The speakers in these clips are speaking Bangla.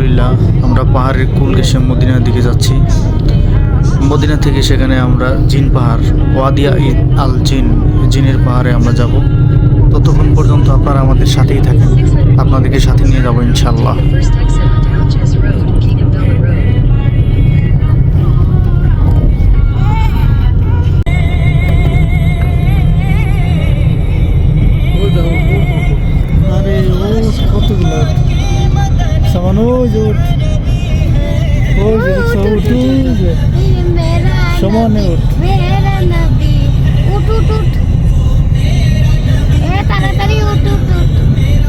আলহামদুলিল্লাহ, আমরা পাহাড়ের কুল ঘেসে মদিনার দিকে যাচ্ছি। মদিনা থেকে সেখানে আমরা জিন পাহাড়, ওয়াদিয়া ইদ আল জিন, জিনের পাহাড়ে আমরা যাব। ততক্ষণ পর্যন্ত আপনারা আমাদের সাথেই থাকেন। আপনাদেরকে সাথে নিয়ে যাব ইনশাল্লাহ সামান ওই যে ওঠ ওই যে দেখছো উঠ ওই যে সমানে উঠ মেরা নবী উঠ উঠ উঠ এ তাড়াতাড়ি উঠ উঠ উঠ উঠ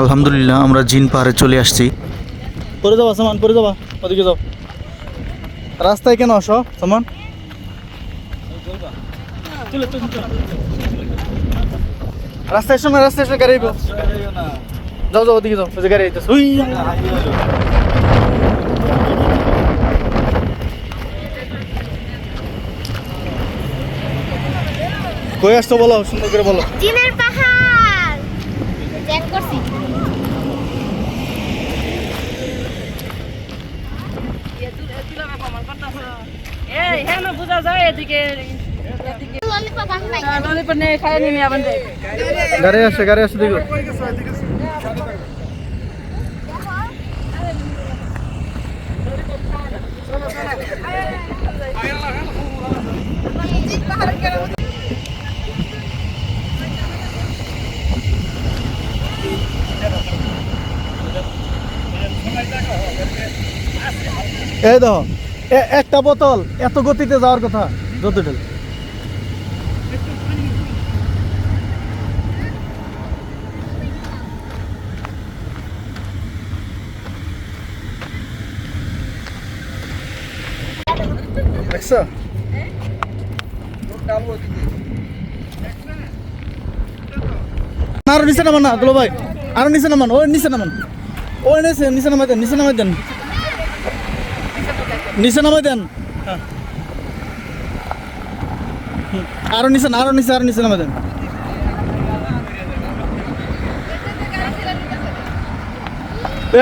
আলহামদুলিল্লাহ আমরা জিন পাহাড়ে চলে আসছি। পরে যাবা সামান পরে যাবা ওদিকে যাও। রাস্তায় কেন আসো সামান? রাস্তায় এসো না রাস্তায় এসে গাড়ি। যাও যাও ওদিকে যাও ওই যে গাড়ি আইতেছে। কই আসছো বলো সুন্দর করে বলো। জিনের পাহাড়। চেক করছি এই হ্যাঁ না বোঝা যায় এদিকে গাড়ি আসছে গাড়ি আসছে দেখো। এই দেখো। একটা বোতল, এত গতিতে যাওয়ার কথা যতটা দেখছ? আরও নিচে নামান না দুলো ভাই। আরও নিচে নামান, ওই নিচে নামান। ওই নিচে নিচে নামাই দেন, নিচে নামাই দেন। নিচে নামাই দেন। আরও নিচে না, আরও নিচে আরও নিচে নামাই দেন।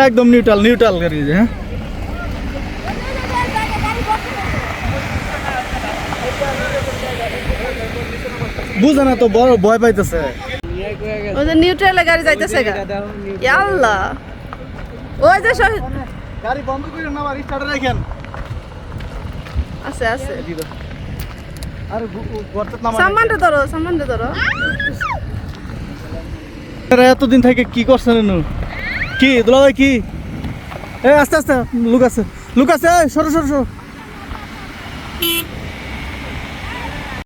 একদম নিউট্রাল নিউট্রাল গাড়ি হ্যাঁ। বুঝে না তো বড় ভয় পাইতেছে। ওই নিউট্রালে গাড়ি যাইতেছে আল্লাহ ওই যে গাড়ি বন্ধ করে না স্টার্টে রাখেন। আছে আছে। আর সামানটা ধরো সামানটা ধরো। এতদিন থেকে কি করছেন? কি দুলা ভাই কি? এ আস্তে আস্তে লুক আছে লুক আছে সরো সরো সরো।